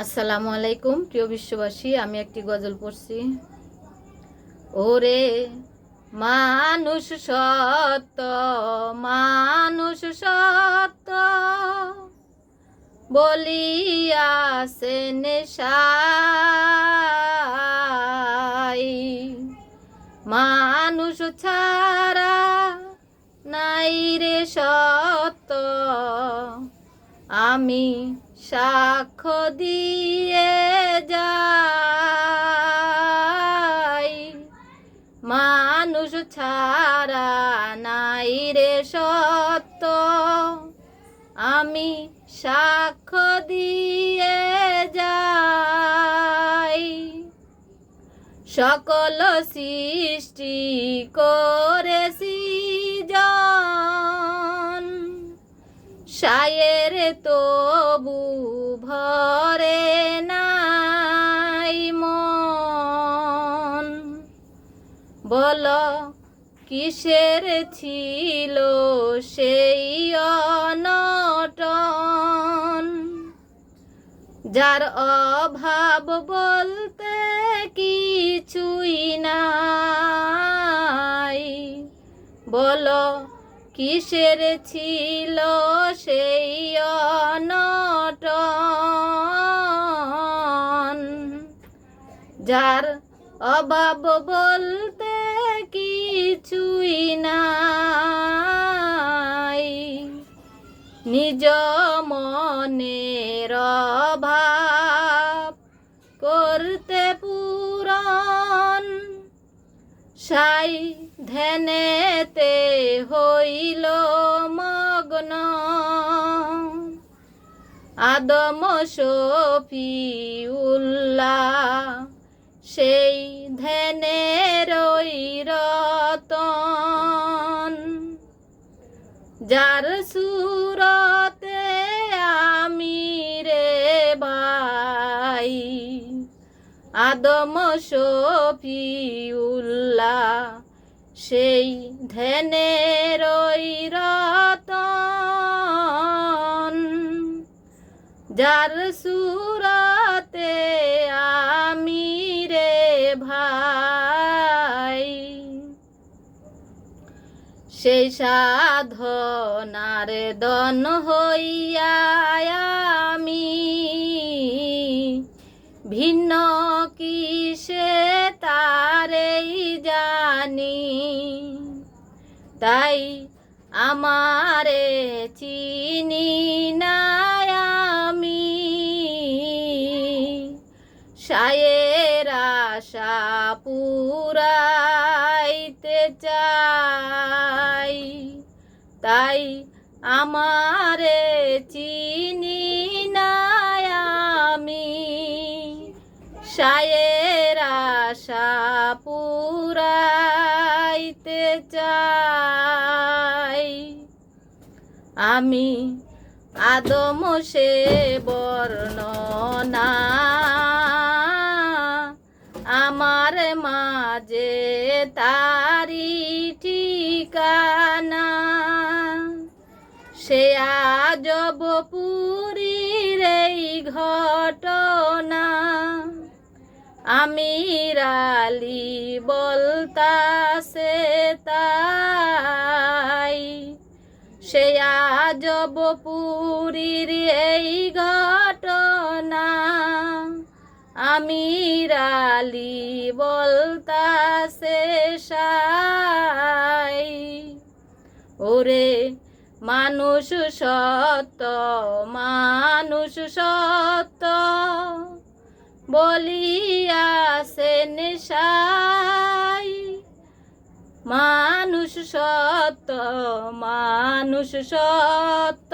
আসসালামু আলাইকুম, প্রিয় বিশ্ববাসী, আমি একটি গজল পড়ছি। ওরে মানুষ সত্য মানুষ সত্য, বলিয়াছে নেশাই। মানুষ ছাড়া নাই রে সত্য, আমি সাক্ষ্য দিয়ে যাই। মানুষ ছাড়া নাই রে সত্য। আমি সাক্ষ্য দিয়ে যাই। সকল সৃষ্টি করেছি তবু ভরে নাই মন। বল, কিসের ছিল সেই অনটন? যার অভাব বলতে কিছুই নাই। বলো কিসের ছিল সেই অনটন? যার অভাব বলতে কিছুই নাই। নিজ মনের সাই ধ্যানেতে হইল মগ্ন। আদম সফি উল্লাহ সেই ওই রতন। যার সুরতে আদম শফিউল্লাহ, সেই ধ্যানের রতন, যার সুরতে আমি রে ভাই। সেই সাধনার দন হইয়া আমি ভিন্ন কিসে তারেই জানি। তাই আমারে চিনি সায়ের আশা পুরাইতে চাই। আমি আদম সে বর্ণনা, আমার মাঝে তারি ঠিকানা। সে আজব পুরীর এই ঘটনা। আমি রালি বলতাছে তাই। সে আজব পুরীর এই ঘটনা। আমি রালি বলতাছে সাই। ওরে মানুষ সত্য মানুষ সত্য। বলিয়াছে নেশাই। মানুষ সত্য মানুষ সত্য।